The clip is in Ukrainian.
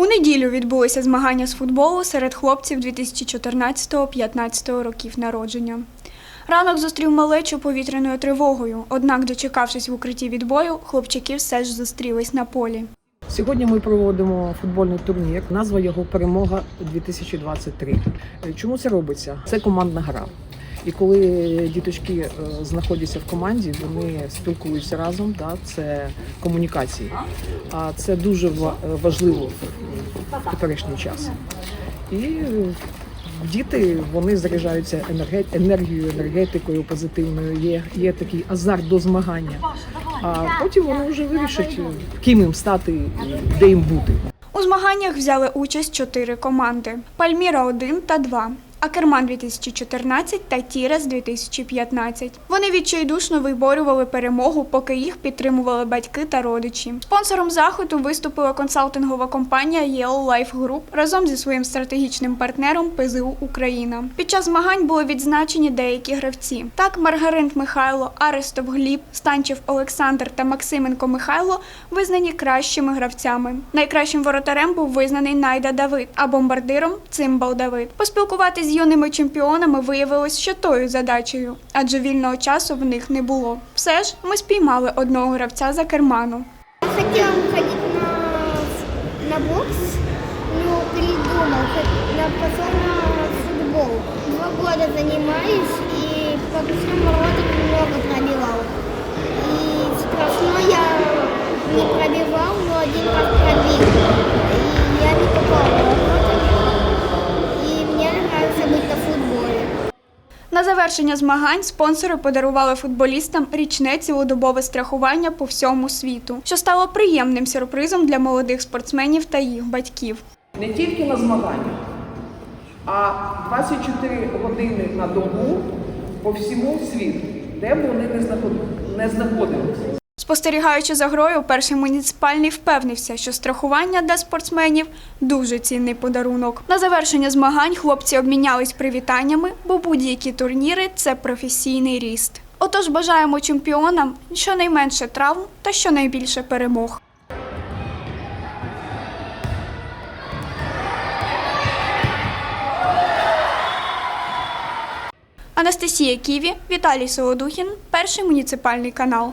У неділю відбулися змагання з футболу серед хлопців 2014-15 років народження. Ранок зустрів малечу повітряною тривогою, однак, дочекавшись в укритті відбою, хлопчики все ж зустрілись на полі. Сьогодні ми проводимо футбольний турнір. Назва його Перемога 2023. Е, Чому це робиться? Це командна гра. І коли діточки е, знаходяться в команді, вони спілкуються разом. Да, це комунікації. А це дуже ва- важливо в теперішній час. І е, діти вони заряджаються енергією, енергетикою позитивною. Є, є такий азарт до змагання. А потім вони вже вирішать, е, ким їм стати де їм бути. У змаганнях взяли участь чотири команди: Пальміра 1 та 2. Акерман 2014 та Тірес 2015. Вони відчайдушно виборювали перемогу, поки їх підтримували батьки та родичі. Спонсором заходу виступила консалтингова компанія Yellow Life Group разом зі своїм стратегічним партнером ПЗУ Україна. Під час змагань були відзначені деякі гравці. Так, Маргаринт Михайло, Арестов Гліб, Станчев Олександр та Максименко Михайло визнані кращими гравцями. Найкращим воротарем був визнаний Найда Давид, а бомбардиром Цимбал Давид. Поспілкуватись з юними чемпіонами виявилось ще тою задачею, адже вільного часу в них не було. Все ж ми спіймали одного гравця за керману. Хотіла ходити на, на бокс, ну придумав, на- Пошел на футбол. Два роки занимаюсь і по всьому воротам много На завершення змагань спонсори подарували футболістам річне цілодобове страхування по всьому світу, що стало приємним сюрпризом для молодих спортсменів та їх батьків. Не тільки на змаганнях, а 24 години на добу по всьому світу, де б вони не знаход- не знаходилися. Спостерігаючи за грою, перший муніципальний впевнився, що страхування для спортсменів дуже цінний подарунок. На завершення змагань хлопці обмінялись привітаннями, бо будь-які турніри це професійний ріст. Отож бажаємо чемпіонам щонайменше травм та щонайбільше перемог. Анастасія Ківі, Віталій Солодухін, перший муніципальний канал.